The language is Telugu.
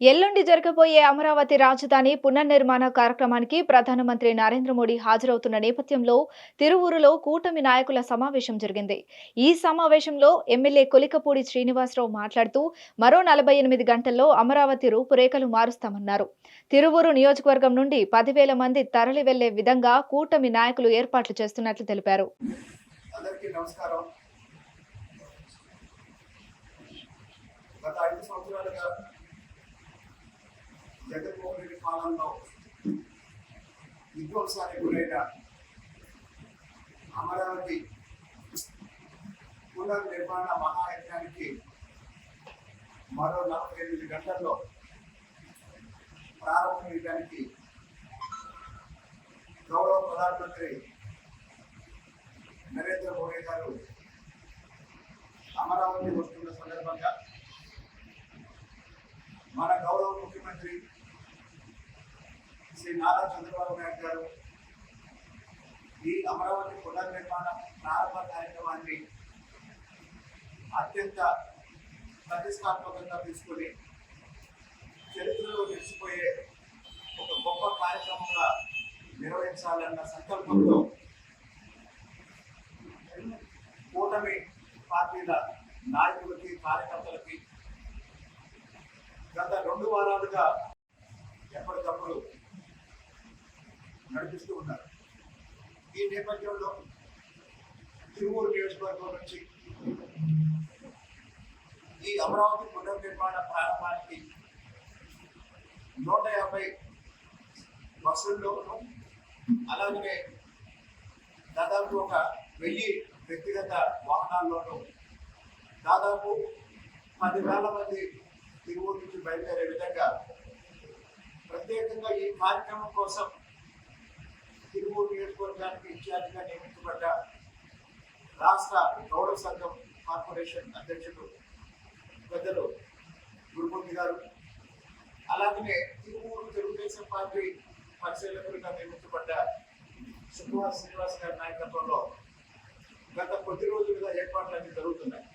ఎల్లుండి జరగబోయే అమరావతి రాజధాని పునర్నిర్మాణ కార్యక్రమానికి ప్రధానమంత్రి నరేంద్ర మోడీ హాజరవుతున్న నేపథ్యంలో తిరువూరులో కూటమి నాయకుల సమావేశం జరిగింది. ఈ సమావేశంలో ఎమ్మెల్యే కొలికపూడి శ్రీనివాసరావు మాట్లాడుతూ మరో నలభై ఎనిమిది గంటల్లో అమరావతి రూపురేఖలు మారుస్తామన్నారు. తిరువూరు నియోజకవర్గం నుండి పదివేల మంది తరలి వెళ్ళే విధంగా కూటమి నాయకులు ఏర్పాట్లు చేస్తున్నట్లు తెలిపారు. నమస్కారం. గత సంవత్సరాలుగా జగన్మోహన్ రెడ్డి పాలనలో విధ్వంసానికి గురైన అమరావతి పునర్నిర్మాణ మహాయజ్ఞానికి మరో నలభై ఎనిమిది గంటల్లో ప్రారంభమయ్యడానికి గౌరవ ప్రధానమంత్రి నరేంద్ర మోడీ గారు అమరావతి వస్తున్న సందర్భంగా మన గౌరవ ముఖ్యమంత్రి శ్రీ నారా చంద్రబాబు నాయుడు గారు ఈ అమరావతి పునర్నిర్మాణ ప్రారంభ కార్యక్రమాన్ని అత్యంత ప్రతిష్టాత్మకంగా తీసుకొని చరిత్రలో నిలిచిపోయే ఒక గొప్ప కార్యక్రమంగా నిర్వహించాలన్న సంకల్పంతో కూటమి పార్టీల నాయకులకి కార్యకర్తలకి గత రెండు వారాలుగా నడిపిస్తూ ఉన్నారు. ఈ నేపథ్యంలో తిరువూరు నియోజకవర్గం నుంచి ఈ అమరావతి పునర్నిర్మాణ ప్రారంభానికి నూట యాభై బస్సుల్లోనూ అలాగే దాదాపు ఒక వెయ్యి వ్యక్తిగత వాహనాల్లోనూ దాదాపు పదివేల మంది తిరువూరు నుంచి బయలుదేరే విధంగా ప్రత్యేకంగా ఈ కార్యక్రమం కోసం నియోజకవర్గానికి ఇన్ఛార్జిగా నియమించబడ్డ రాష్ట్ర గౌరవ సంఘం కార్పొరేషన్ అధ్యక్షుడు పెద్దలు గురుమూర్తి గారు అలాగనే తిరుమూరు తెలుగుదేశం పార్టీ పరిశీలకులుగా నియమించబడ్డ సుభాష్ శ్రీనివాస్ గారి నాయకత్వంలో గత కొద్ది రోజులుగా ఏర్పాట్లన్నీ జరుగుతున్నాయి.